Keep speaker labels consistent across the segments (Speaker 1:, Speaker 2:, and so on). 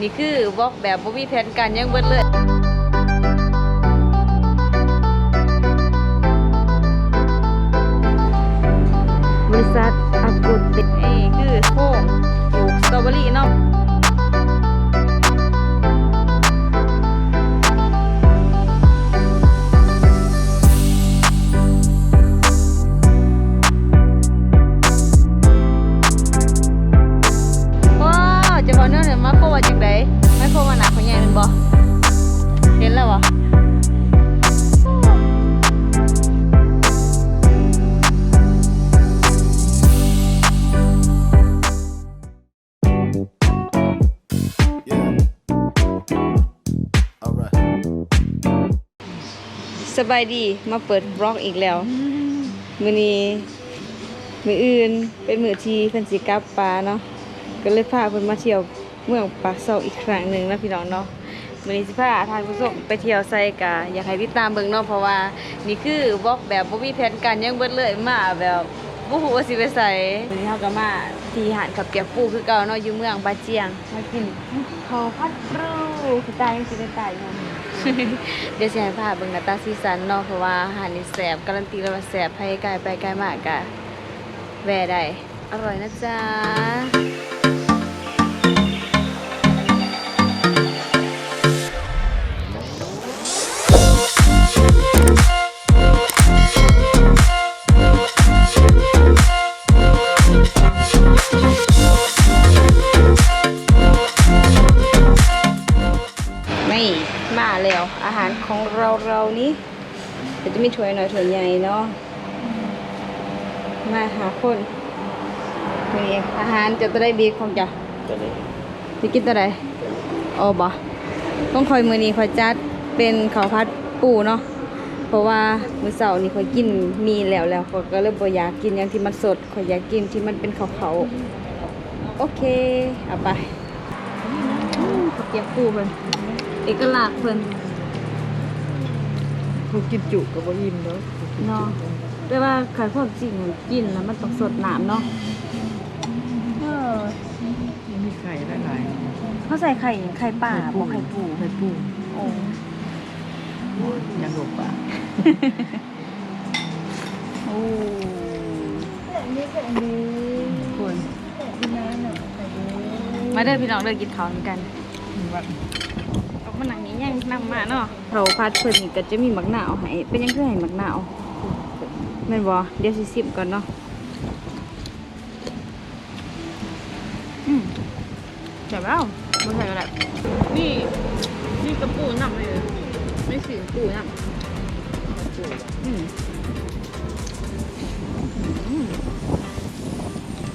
Speaker 1: นี่คือวอกแบบบ่มีแผนการยังเบิดเลย สบายดีมาเปิดบล็อกอีกแล้ว มือนี้มืออื่นเป็นมือทีเพิ่นสิกลับปลาเนาะก็เลยพาเพิ่นมาเที่ยวเมืองปากซอกอีกครั้งหนึ่งนะพี่น้องเนาะมือนี้สิพาทานผู้ชมไปเที่ยวไซกะอยากให้ติดตามเบิ่งเนาะเพราะว่านี่คือบล็อกแบบบ่มีแผนการยังเบิดเลยมาแบบบ่ฮู้ว่าสิไปไสมื้อนี้เฮาก็มาที่หาดขับเปียกปูคือเก่าเนาะอยู่เมืองบาเจียงมากินข้าวผัดรูคือตายยังสิได้ตายอยู่ เดี๋ยวสิให้พาเบิ่งหน้าตาสีสันเนาะเพราะว่าอาหารนี่แซ่บการันตีแล้วว่าแซ่บให้ไกลไปไกลมากกะแวะได้อร่อยนะจ๊ะ เดี๋ยวจะมีถ้วยหน่อยถ้วยใหญ่เนาะมาหาคนนี่อาหารจะตัวได้ดีของจ้ะสิกินตัวใดอ๋อบ่ต้องคอยมือนี้คอยจัดเป็นข้าวผัดปูเนาะเพราะว่ามื้อเสาร์นี้คอยกินมีแล้วแล้วข้อยก็เลยบ่อยากกินอย่างที่มันสดคอยอยากกินที่มันเป็นขาวๆโอเคเอาไปอืมข้าวเกรี๊ยวปูเพิ่นเอกลักษณ์เพิ่น
Speaker 2: เขากินจุกับบ่อิ่มเนาะ
Speaker 1: เนาะแต่ว่าขายความจริงกินแล้วมันต้องสดน้ำเนาะเออ
Speaker 2: มันมีไข่หลาย
Speaker 1: เขาใส่ไข่ไข่ป่าบ่ไข่ปู
Speaker 2: ๆไข่ปู
Speaker 1: โอ้
Speaker 2: ยังหลบอะ
Speaker 1: โอ้คนมาเด้อพี่น้องเด้อกินข้าวกัน
Speaker 2: ว่า
Speaker 1: เอา มาหนังนี้ยังนำมาเนาะเขาพัดเพิ่นนี่ก็จะมีหมักหนาวให้เป็นยังคือให้หมักหนาวแม่นบ่เดี๋ยวสิซิมก่อนเนาะอืมเจ็บแล้วบ่ใส่ก็ได้
Speaker 2: นี่นี่กระปูนำเลยไม่สีปูนำ
Speaker 1: อืมอืม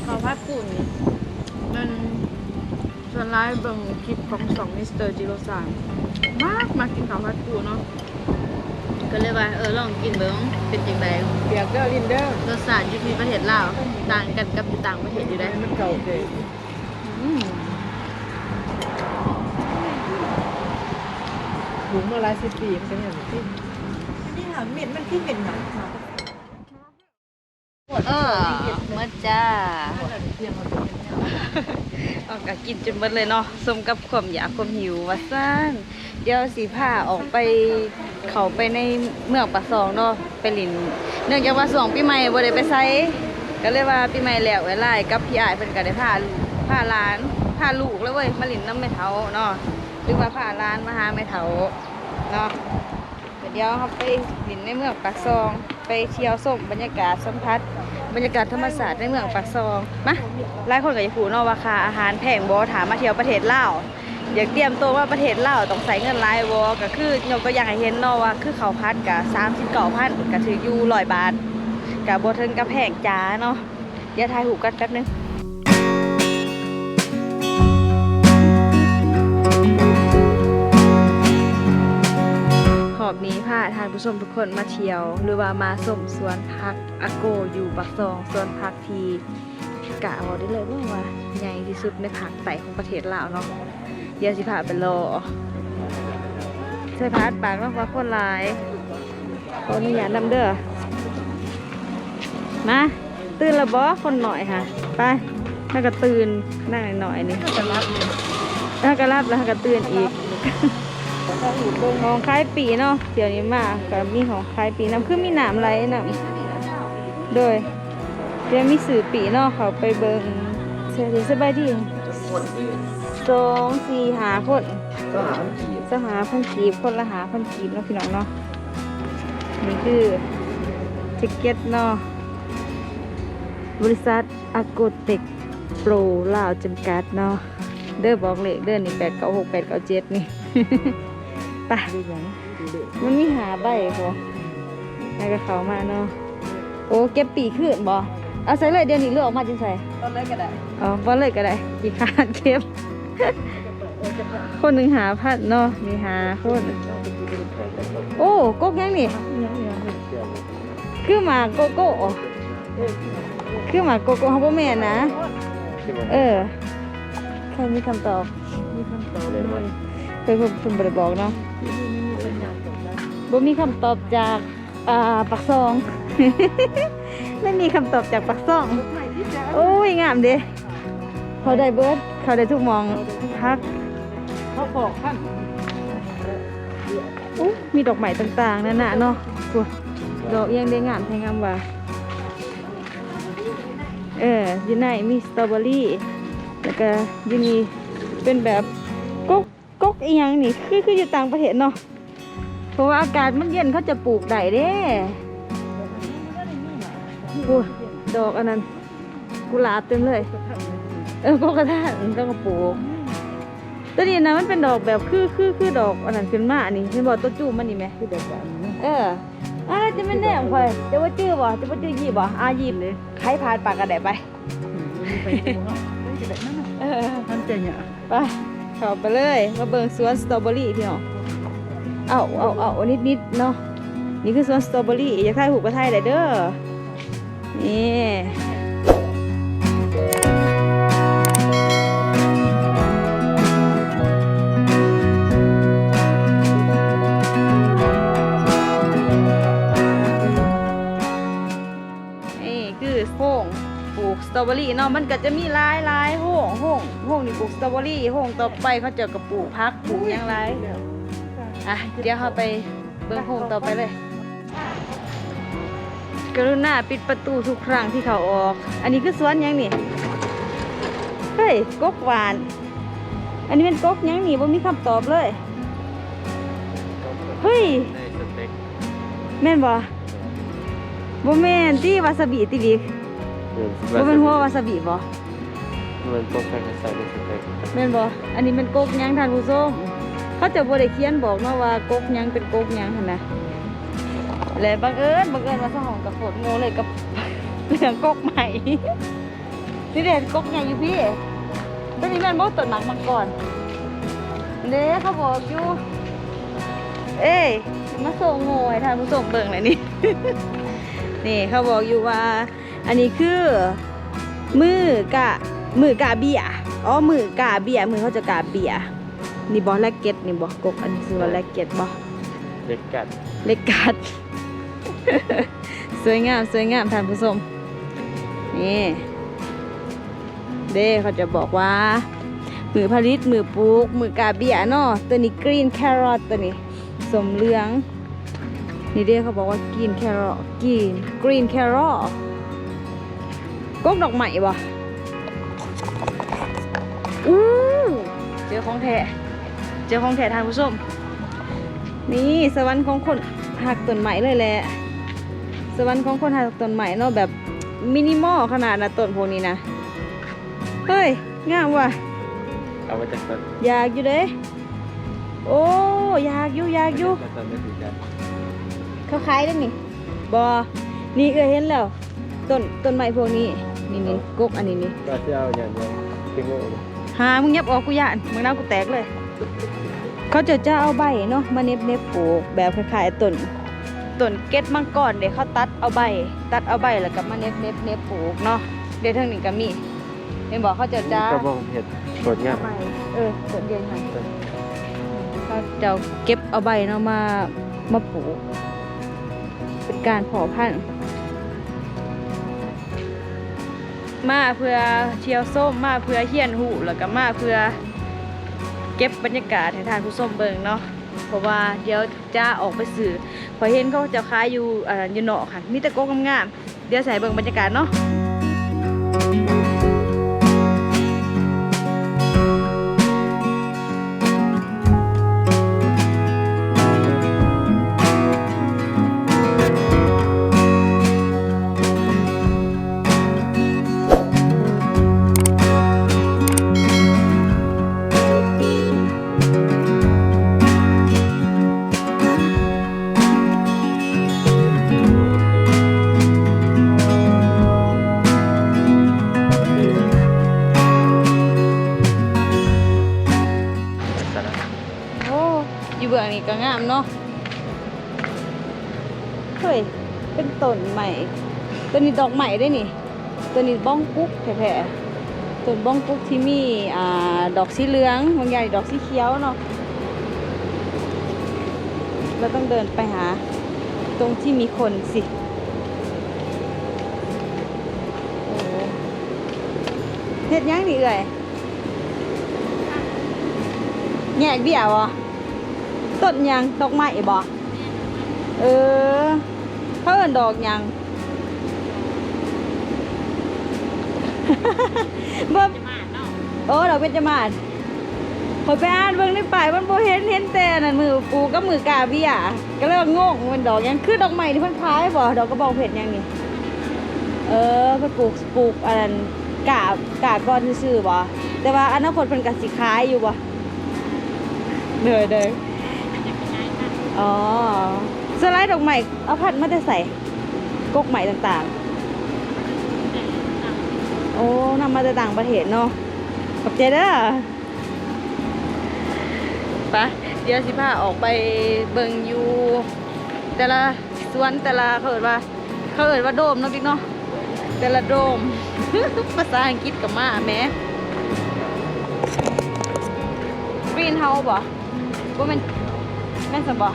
Speaker 2: ข้าวผัดปูนี่มันส่ว นร้ายเบิ่งคลิปของสองมิสเตอร์จิโรซานมากมากินข้าวผัดปูเนาะ
Speaker 1: ก็เลยว่าเออลองกินเบิ่งเป็นจังได
Speaker 2: เปียกเด้อลินเด้อ
Speaker 1: รสชาติอยู่ที่ประเทศลาวต่างกันกับอยู่ต่างประเทศอยู่ได้
Speaker 2: ให้มันเก่าเลย
Speaker 1: อืม
Speaker 2: หุงมาหลายสิบปีมันก็เนี่ยที่
Speaker 3: นี่ค่ะเหม็นมันที่เหม็นหนังค่ะ
Speaker 1: เออเมื่อจ้า
Speaker 2: เที่ยงเราจะเป็นเนี่ย
Speaker 1: เอาก็กินจนหมดเลยเนาะสมกับความอยากความหิวว่าซ่านเดี๋ยวสีผ้าออกไปเขาไปในเมืองปาซองเนาะไปหลินเนื่องจากว่าสองปีใหม่บ่ได้ไปไซก็เลยว่าปีใหม่แล้วเวลากับพี่อายเพิ่นก็ได้พาพาหลานพาลูกแล้วเว้ยมาหลินน้ำแม่เฒ่าเนาะหรือว่าพาหลานมาหาแม่เฒ่าเนาะเดี๋ยวเราไปหลินในเมืองปากซอง ไปเที่ยวส้มบรรยากาศสัมผัส บรรยากาศธรรมศาสตร์ในเมืองปากซองมาหลายคนก็จะพูนอว่าคาอาหารแพงบอถามมาเที่ยวประเทศลาวอยากเตรียมตัวว่าประเทศลาวต้องใส่เงินหลายบอก็คือยกตัวอย่างให้เห็นนอว่าคือเขาพัดก็39,000ก็ถือยูลอยบาทก็บ่ถึงกับแพงจ้าเนาะเดี๋ยวถ่ายหูกันแป๊บนึง ขอบนี้พาทานผู้ชมทุกคนมาเที่ยว หรือว่ามาสมสวนพักอาโกอยู่บักซองสวนพักทีกะบอกได้เลยว่าว่าใหญ่ที่สุดในภาคใต้ของประเทศลาวเนาะเดี๋ยวสิพาไปรอใส่พาดปากเนาะว่าคนหลายขออนุญาตนำเด้อมาตื่นละบ่คนหน่อยค่ะ ไปแล้วก็ตื่นนั่งหน่อยนี่
Speaker 2: จะรับเนี่ย
Speaker 1: แล้วก็รับแล้วก็ตื่นอีก ของคล้ายปีเนาะเดี๋ยวนี้มาก็มีของคล้ายปีน้ำคือมีหนามไหลน้ำโดยเดี๋ยวมีสื่อปีเนาะเขาไปเบิงเสียสบายดีสองสี่หาคนสหาพันกีบคนละหาพันกีบเนาะพี่น้องเนาะนี่คือทิเก็ตเนาะบริษัทอากเต็กโปรลาวจำกัดเนาะเด้อบอกเลยเด้อนี่แปดเก้าหกแปดเก้าเจ็ดนี่ ไปมันมีหาใบพอให้กับเขามาเนาะ โอ้เก็บปีขึ้นบ่เอาใส่เลยเดี๋ยวนี้เลือกออกมาจังใส่
Speaker 2: ตอนแรกก็ได้
Speaker 1: อ๋อบ่เลยก็ได้กี่ขาดเก็บ คนหนึ่งหาพัดเนาะมีหาคน โอ้กกยังนี่ คือหมาโกโก้คือหมาโกโก้เขาบ่แม่นนะ เออ ใครมีคำตอบ
Speaker 2: มีคำตอบ
Speaker 1: เพิ่นเพิ่นเพิ่นบ่ได้บอกเนาะบ่มีคำตอบจากอ่าปักซอง ไม่มีคำตอบจากปักซอง โอ้ยงามเด้เขาได้เบิร์ดเขาได้ทุกหมองพัก
Speaker 2: เขาบอกท่าน
Speaker 1: อู้มีดอกไม้ต่างๆนั่นน่ะเนาะพวกดอกเอียงได้งามแท้งามว่าเอออยู่ในมีสตรอเบอรี่แล้วก็อยูนี่เป็นแบบกกกก อีหยังนี่คือคืออยู่ต่างประเทศเนาะเพราะว่าอากาศมันเย็นเขาจะปลูกได้เด้กูดอกอันนั้นกุหลาบเต็มเลย เออก็กระทะมันก็กระปลูกตัวนี้นะมันเป็นดอกแบบคือคือคือดอกอันนั้นขึ้นมาอันนี้เห็นบอกตัวจูบมันนี่ไหม
Speaker 2: คือแบบว่า
Speaker 1: เอออะไรจะไม่แน่ของคอยจะว่าจื้อบ่จะว่าจื้อยีบบ่อายีบเลยใครพานปากกระแดะไป
Speaker 2: ไปดูเนาะนั่นก็ได้นั่นน่ะ
Speaker 1: เออ
Speaker 2: มันจะเนี่ย
Speaker 1: ไป เข้าไปเลยมาเบิ่งสวนสตรอเบอรี่พี่น้องเอาเอาเอาเอานิดนิดเนาะนี่คือสวนสตรอเบอรี่อยากถ่ายหูกระถ่ายได้เด้อนี่ รอเบอรี่เนาะมันก็จะมีหลายหลายโห้งโห้งโห้งนี่ปลูกสตรอเบอรี่โห้งต่อไปเขาเจะกับปลูกพักปลูกหยังไรอะเดี๋ยวเราไปเบิ้งโฮมต่อไปเลย กรุณาปิดประตูทุกครั้งที่เขาออก อันนี้คือสวนหยังนี่เฮ้ยกกหวาน อันนี้เป็นกกหยังนี่บ่มีคำตอบเลย เฮ้ย
Speaker 4: ในสเต็ก
Speaker 1: แม่นบ่บ่แม่นที่วาซาบิติบิ บ่เป็นหัววาซาบิบ่
Speaker 4: มันต้องใช้ใส่ในสเต็ก
Speaker 1: แม่นบ่อันนี้เป็นกกหยังท่านผู้ชมเขาจะบ่ได้เขียนบอกเนาะว่ากกหยังเป็นกกหยังหั่นนะและบังเอิญบังเอิญว่าสหองกับฝนโง่เลยกับเรื่องกกใหม่นี่เด็ดกกใหญ่อยู่พี่ตัวนี้แม่นบ่ต้นหมากมังกรเด้เขาบอกอยู่เอ้ยมาส่งโง่ให้ท่านผู้ชมเบิ่งเลยนี่ นี่เขาบอกอยู่ว่า อันนี้คือมือกะมือกะเบียอ๋อมือกะเบียมือเขาจะกะเบียนี่บอแลกเก็ตนี่บอกกอันนี้คือว่าแลกเก็ตบอ
Speaker 4: เด็กกัด
Speaker 1: เล็กกัดสวยงามสวยงามท่านผู้ชมนี่เด้เขาจะบอกว่า มือผลิตมือปลูก มือกาเบียเนาะตัวนี้กรีนแครอทตัวนี้สมเหลือง นี่เด้เขาบอกว่ากรีนแครอทกรีนกรีนแครอท กกดอกไม้บ่อู้เจอของแท้เจอของแท้ท่านผู้ชม นี่สวรรค์ของคนหักต้นไม้เลยแหละ สวรรค์ของคนหักต้นไม้เนาะแบบมินิมอลขนาดนะต้นพวกนี้นะ เฮ้ยงามว่ะ
Speaker 4: เอามาจากต้น
Speaker 1: อยากอยู่เด้ โอ้อยากอยู่อยากอยู่
Speaker 4: จากต้นไม่ถือกัน
Speaker 1: เขาขายได้นี่บอนี่เออเห็นแล้ว ต้นต้นไม้พวกนี้ นี่นี่กกอันนี้นี่
Speaker 4: ก็จะเอาอย่างเดียวทิ้งไว้เลย
Speaker 1: หามึงยับออกกูย่านมึงน้ากูแตกเลย เขาจะจะเอาใบเนาะมาเน็บเน็บปลูกแบบคล้ายๆต้นต้นเก็ดมังกรเดี๋ยวเขาตัดเอาใบ ตัดเอาใบแล้วก็มาเน็บเน็บเน็บปลูกเนาะเดี๋ยวทางนี้ก็มีเห็นบอกเขาจะจะ
Speaker 4: ก็บอกเห็ดกดง่าย
Speaker 1: เออต้นเดียวกันเขาจะเอาเก็บเอาใบเนาะมามาปลูกเป็นการเพาะพันธุ์ มาเพื่อเชียวส้มมาเพื่อเฮียนหูแล้วก็มาเพื่อเก็บบรรยากาศให้ทานผู้ส้มเบิงเนาะเพราะว่าเดี๋ยวจะออกไปสื่อพอเห็นเขาจะขายอยู่อ่าอยู่เนาะค่ะมีตะโกงงามๆเดี๋ยวใส่เบิ่งบรรยากาศเนาะ ต้นใหม่ต้นนี้ดอกใหม่ได้นี่ต้นนี้บ้องกุ๊กแท้ๆต้นบ้องกุ๊กที่มีอ่าดอกสีเหลืองบางอย่างดอกสีเขียวเนาะเราต้องเดินไปหา ตรงที่มีคนสิเฮ็ดยังนี่เอ่ยแยกเดี่ยวอะต้นยังดอกไม้บ่เออ เขาเอิ้นดอกหยังบ่โอ้ดอกเบญจมาศขอยไปอ่านเบิ่งในป้ายมันบ่เห็นเห็นแต่นั่นมือปูกับมือกาเบี้ยก็เลยว่างงมันดอกหยังคือดอกไม้ที่เพิ่นขายบ่ดอกกระบองเพชรหยังนี่เออเพิ่นปลูกปลูกอันนั้นกาบกาบก่อนซื่อๆบ่แต่ว่าอนาคตเพิ่นก็สิขายอยู่บ่เด้อเด้ออ๋อ สไลด์ดอกไม้เอาพัดมาแต่ใส่กกใหม่ต่างๆ โอ้นำมาจากต่างประเทศเนาะขอบใจเด้อไปะเดี๋ยวสิพาออกไปเบิงยูแต่ละสวนแต่ละเขาเอิดว่า เขาเอิดว่าโดมเนาะบิ๊กเนาะแต่ละโดม ภาษาอังกฤษกับมาแม่กรีนเฮาส์บ่ว่ามันแม่นสบ่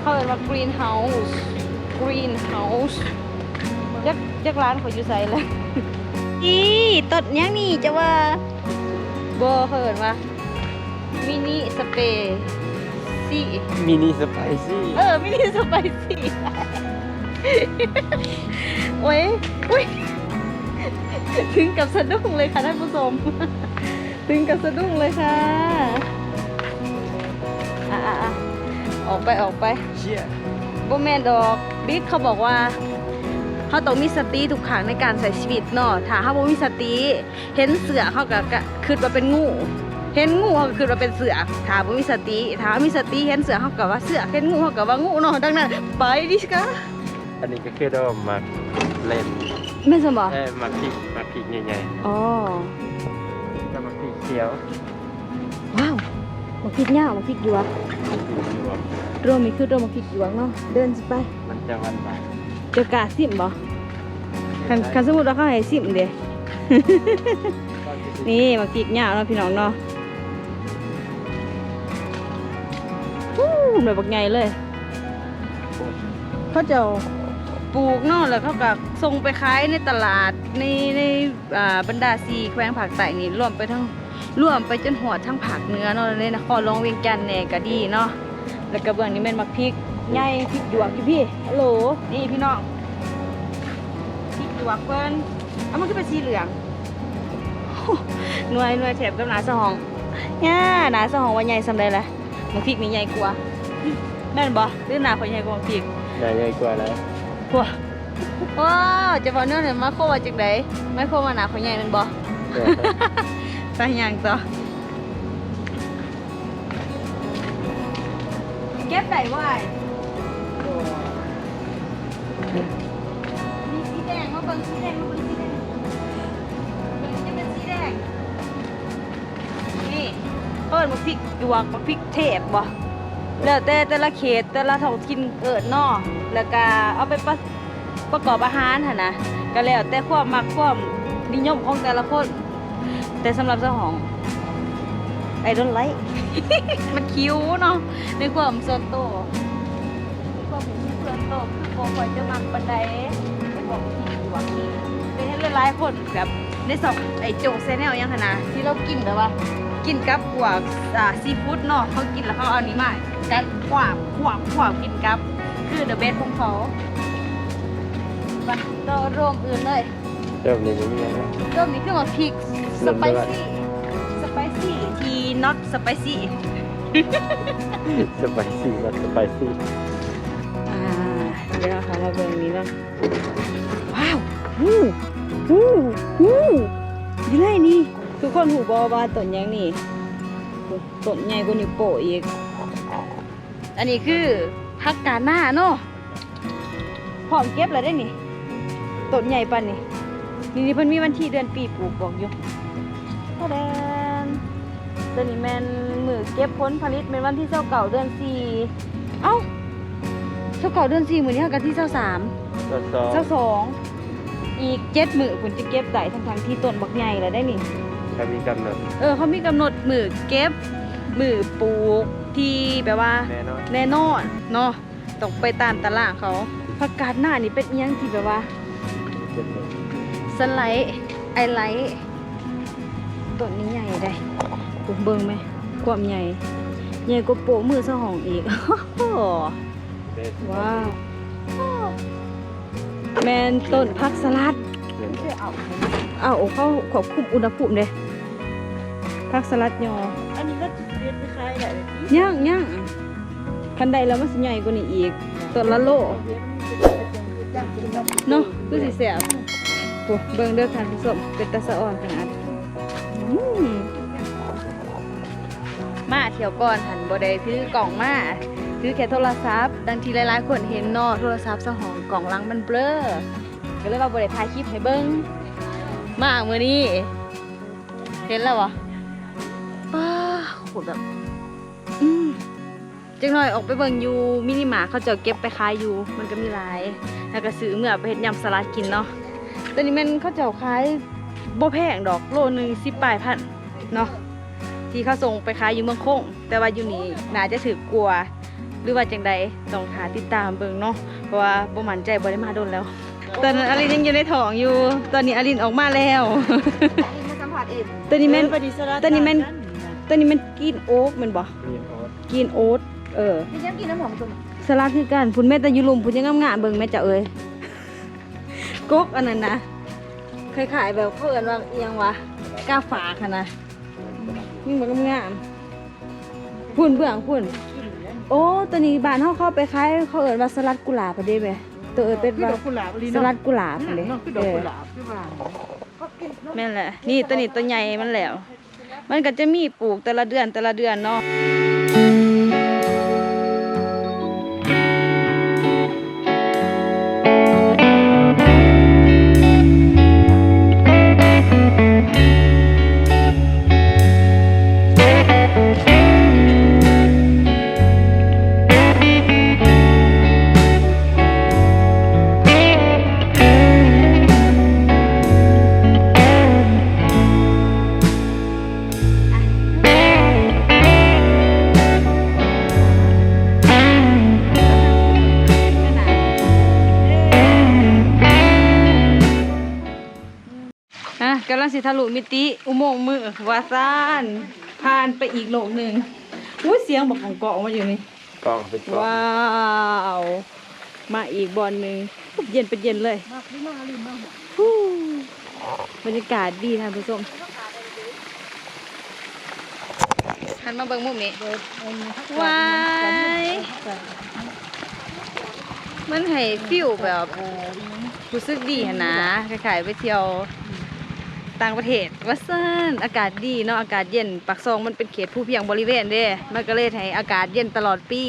Speaker 1: เขาเอิดว่ากรีนเฮาส์กรีนเฮาส์ยักยักร้านเขาอยู่ไสเลยอีตดยังนี่จะว่าบอเขินว่ามินิสเปรย์ซี่
Speaker 4: มินิสไปซี่
Speaker 1: เออมินิสไปซี่โอ้ยอุ้ยถึงกับสะดุ้งเลยค่ะท่านผู้ชม ถึงกับสะดุ้งเลยค่ะอะอะอะ ออกไปออกไป
Speaker 4: เชี่ย
Speaker 1: บ่แม่นดอกบิ๊กเขาบอกว่าเขาต้องมีสติทุกครั้งในการใช้ชีวิตเนาะถ้าเขาบ่มีสติเห็นเสือเขาก็ก็คิดว่าเป็นงูเห็นงูเขาก็คิดว่าเป็นเสือถ้าบ่มีสติถ้ามีสติเห็นเสือเขาก็ว่าเสือเห็นงูเขาก็ว่างูเนาะดังนั้นไปดิสกะ
Speaker 4: อันนี้ก็คือดอกมักเล่น
Speaker 1: แม่นซั่นบ่
Speaker 4: เอ้ยมักพริกมักพริกใหญ่
Speaker 1: อ๋อ
Speaker 4: ๆแล้วมักพริกเขียว
Speaker 1: ว้าว มาพริกหญ้ามาพริกหยวก
Speaker 4: รวม
Speaker 1: รวมมีคือรวมมาพริกหยวกเนาะเดินสิไป
Speaker 4: มันจะหวานหวาน
Speaker 1: เจะกล้าซิมบ่คันคันสมมุติว่าเขาให้ซิมเด้ นี่มาพริกหญ้าเนาะพี่น้องเนาะวู้หน่วยบักใหญ่เลย เขาจะปลูกเนาะแล้วเขาก็ส่งไปขายในตลาดในในอ่าบรรดาซีแขวงภาคใต้นี่รวมไปทั้ง รวมไปจนหอดทั้งภาคเหนือเนาะในนครหลวงเวียงจันทน์แหน่ก็ดีเนาะแล้วก็เบื้องนี้แม่นมักพริกใหญ่พริกหยวกอยู่พี่ฮัลโหลนี่พี่น้องพริกหยวกเพิ่นเอามันก็เป็นสีเหลืองหน่วยหน่วยแถบกับหนาสะหองย่าหนาสะหองว่าใหญ่สำใดล่ะมักพริกนี่ใหญ่กว่าแม่นบ่หรือหนาข่อยใหญ่กว่ามักพริก
Speaker 4: ใหญ่ใหญ่กว่าแล้ว
Speaker 1: ว้าว้าวจะบอกเนื้อเนี่ยมาโคว่าจากไหนไม่โคว่าหนาเขาใหญ่แมันบ่
Speaker 4: เออ
Speaker 1: ไปย่างต่อเก็บได้ว่ามีสีแดงมาเบิ่งสีแดงมาเบิ่งสีแดงมันจะเป็นสีแดง นี่เอิ้นมาพริกดวงมาพริกเทพบ่แล้วแต่แต่ละเขตแต่ละท้องถิ่นเอิ้นเนาะแล้วก็เอาไปประประกอบอาหารหั่นนะก็แล้วแต่ความมักความนิยมของแต่ละคน แต่สำหรับเจ้าของ I don't like มันคิ้วเนาะในความส่วนตัวในความเป็นส่วนตัวคือบ่ค่อยจะมักปานใดไปบอกที่อยู่ว่าที่เป็นให้หลายๆคนแบบในสองไอ้โจกแซนแนลยังหั่นนะที่เรากินแบบว่า กินกับพวกอ่าซีฟู้ดเนาะเขากินแล้วเขาเอาอันนี้มากัดขวาบขวาบขวาบกินกับ คือเดอะเบสของเขาไปต่อรวมอื่นเลย
Speaker 4: เริ่มนี้ไม่มีแล้ว
Speaker 1: รวมนี้คือว่าพริก สไปซี่สไปซี่ที not สไปซี่
Speaker 4: สไปซี่มาสไปซี่
Speaker 1: อ่าเดี๋ยวค่ะมาเบิ่งนี้เนาะว้าววู้วู้วู้อยู่ไหนนี่ ทุกคนหูบอว่าต้นหยังนี่ต้นใหญ่กว่านิ้วโป้อีก อันนี้คือผักกาดหน้าเนาะพร้อมเก็บแล้วได้นี่ต้นใหญ่ปานนี่นี่นี่เพิ่นมีวันที่เดือนปีปลูกบอกอยู่ ตะแดนตัวนี้แม่นมือเก็บผลผลิตเป็นวันที่เจ้าเก่าเดือนสี่เอ้าเจ้าเก่าเดือนสี่มื้อนี้เฮากันที่เจ้าสาม
Speaker 4: ก็สอง
Speaker 1: เจ้าสองอีกเจ็ดมือคุณจะเก็บได้ทั้งทที่ต้นบักใหญ่แล้วได้นี่
Speaker 4: ถ้ามีกำหนด
Speaker 1: เออเขามีกำหนดมือเก็บมือปลูกที่แปลว่า
Speaker 4: แน่นอน
Speaker 1: แน่นอนเนาะต้องไปตามตลาดเขาผักกาดหน้านี่เป็นอิหยังที่แบบว่า
Speaker 4: เจ็ดเลย
Speaker 1: สไลด์ไอไลท์ ต้นนี้ใหญ่ได้ปุ๊เบิ่งไหมความใหญ่ ใหญ่กว่าโปะมือสองอีก
Speaker 4: เบส
Speaker 1: ว้าวแมนต้นผักสลัด
Speaker 4: เดือน
Speaker 1: เอาเขาควบคุมอุณหภูมิเด้ผักสลัดยอ
Speaker 3: อันนี้ก็เรียนคล้ายๆแหละแบบนี้
Speaker 1: ย่างย่างคันใดแล้วมันสิใหญ่กว่านี้อีกต้นละโลเนาะคือสิแสบโอ้เบิ่งเด้อท่านผู้ชมเป็นตาสะอ่อนขนาดอื มาเที่ยวก่อนหันบ่ได้ถือกล่องมาถือแค่โทรศัพท์ ดังที่หลายๆคนเห็นเนาะโทรศัพท์สหองกล่องลังมันเบลอก็เลยว่าบ่ได้ถ่ายคลิปให้เบิ่งมาเมื้อนี้เห็นแล้วบ่ป้าโหแบบอืมจังหน่อยออกไปเบิ่งอยู่มินิมาร์เขาเจะเก็บไปขายอยู่ มันก็มีหลาย แล้วก็ซื้อเมื่อไปเฮ็ดยำสลัดกินเนาะตอนนี้มันเขาเจะขาย บ่แพงดอกโลหนึงสิบปลายพันเนาะที่เขาส่งไปขายอยู่เมืองคง แต่ว่าอยู่นี่น่าจะถือกลัวาหรือว่าจังใดต้องหาติดตามเบิ่งเนาะเพราะว่าบ่มั่นใจบ่ได้มาโดนแล้ว ตอนนั้นอลินยังอยู่ในท้องอยู่ ตอนนี้อลินออกมาแล้ว
Speaker 3: มาสัมผัสเอง
Speaker 1: ตอนนี้แม่น
Speaker 3: ปฏิสระ
Speaker 1: ตอนนี้แม่นตอนนี้มันกินโอ๊กแมันบ่
Speaker 4: มีโอ๊ต
Speaker 1: กินโอ๊ตเออ
Speaker 3: นี่ยังกินน้ำหอมตุ่ม
Speaker 1: สลัดคือกันพุ่นแม่แต่อยูลุมพุ่นยังงามๆเบิ่งแม่จะเอ้ยกกอันนั้นนะ คล้ายๆแบบเขาเอิ้นว่าเอียงวะกาฝากค่ะนะนี่มันงามๆพุ่นเบื้องพุ่น โอ้ตัวนี้บ้านเฮาเข้าไปขายเขาเอิ้นว่าสลัดกุหลาบอะเด้แม่ตัวเอิ้นเป็น
Speaker 3: คือ
Speaker 1: ว่า
Speaker 3: ดอกกุหลาบลี
Speaker 1: ส
Speaker 3: เนาะ
Speaker 1: ลัดกุหลาบอะเด้
Speaker 3: เนาะคือด
Speaker 1: เอ
Speaker 3: อก
Speaker 1: อ
Speaker 3: กุหลาบคือว่าก็กิน
Speaker 1: แม่นแหละ นี่ตัวนี้ตัวใหญ่มันแล้ว มันก็จะมีปลูกแต่ละเดือนแต่ละเดือนเนาะ กำลังสิทะลุมิติ อุโมงค์มือวาซานผ่านไปอีกโลกหนึ่งอุ้ยเสียงบอกของเกาะมาอยู่นี่
Speaker 4: กล้องเป็นกล้อง
Speaker 1: ว้าวมาอีกบอลหนึ่งเย็นเป็นเย็นเลย
Speaker 3: มากนี่มากลีมาก
Speaker 1: ฮู้บรรยากาศดีท่านผู้ชมหันมาเบิ่งมุมนี้ว้ายมันให้ฟิลแบบรู้สึกดีหั้นนะคล้ายๆไปเที่ยว ต่างประเทศว่าซ่นอากาศดีเนาะอากาศเย็นปักซองมันเป็นเขตผู้เพียงบริเวณเด้มันก็เลยให้อากาศเย็นตลอดปี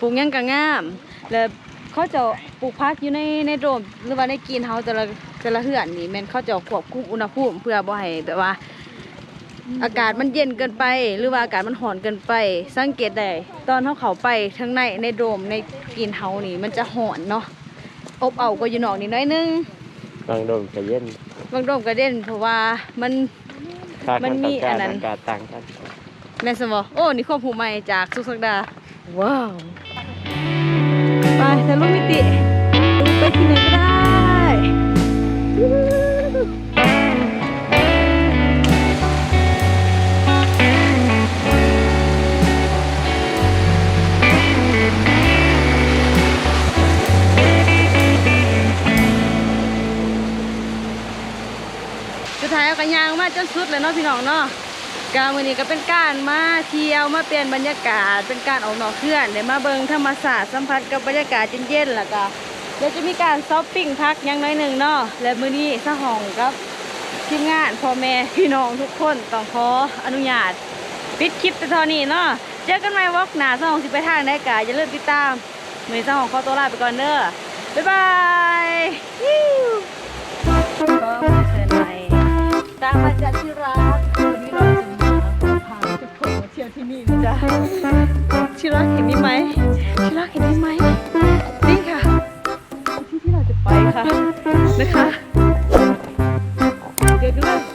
Speaker 1: ปลูกยังก็งาม แล้วเขาจะปลูกพักอยู่ในในโดมหรือว่าในกรีนเฮาแต่ละแต่ละเฮือนนี่แม่นเขาจะควบคุมอุณหภูมิเพื่อบ่ให้แบบว่า อากาศมันเย็นเกินไป หรือว่าอากาศมันร้อนเกินไป สังเกตได้ตอนเขาเข้าไปทั้งในในโดมในกรีนเฮานี่มันจะร้อนเนาะอบเอาก็อยู่นอกนี่น้อยนึง
Speaker 4: บางโดมก็เย็น
Speaker 1: บางโดมก็เด่นเพราะว่ามัน
Speaker 4: ค่า
Speaker 1: มัน
Speaker 4: การ
Speaker 1: มี
Speaker 4: ต่อ
Speaker 1: อั
Speaker 4: กานร
Speaker 1: นั้น
Speaker 4: อากาศต่างกัน
Speaker 1: แม่นสมอโอ้ นี่ความภูมิใหม่จากสุกสักดา ว้าว ไปทะลุมิติ ไปที่ไหนก็ สุดเลยเนาะพี่น้องเนาะกาวันนี้ก็เป็นการมาเที่ยวมาเปลี่ยนบรรยากาศ เป็นการออกนอกเคลื่อนเดี๋ยวมาเบิงธรรมศาสตร์สัมผัสกับบรรยากาศเย็นๆแล้วก็เดี๋ยวจะมีการช้อปปิ้งพักยังน้อยหนึ่งเนาะและมือนี้สหองกับทีมงานพ่อแม่พี่น้องทุกคนต้องขออนุญาต ปิดคลิปแต่เท่านี้เนาะเจอกันใหม่วอกหนาสองสิไปทางได้กาอย่าลืมติดตามมือสองขอตัวลาไปก่อนเด้อบ๊ายบาย ตามมาจากที่รักวันนี้เราจะมาพาทุกคนมาเที่ยวที่นี่นะจ๊ะที่รักเห็นนี่ไหมที่รักเห็นนี่ไหมนี่ค่ะที่ที่เราจะไปค่ะนะคะเดี๋ยวดู